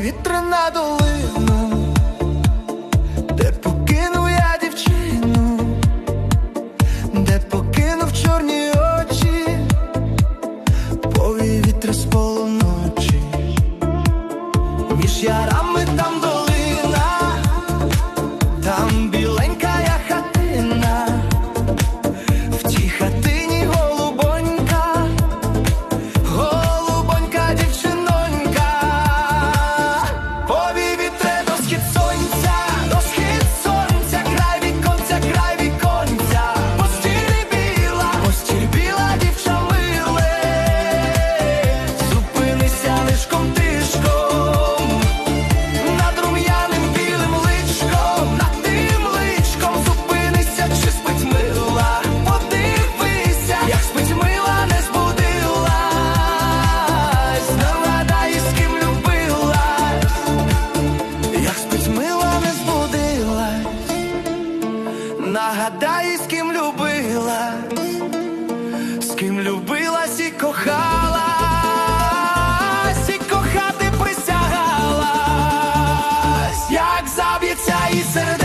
повій вітри Нагадай, з ким любила, з ким любилась і кохалась, і кохати присягалась, як заб'ється і серед.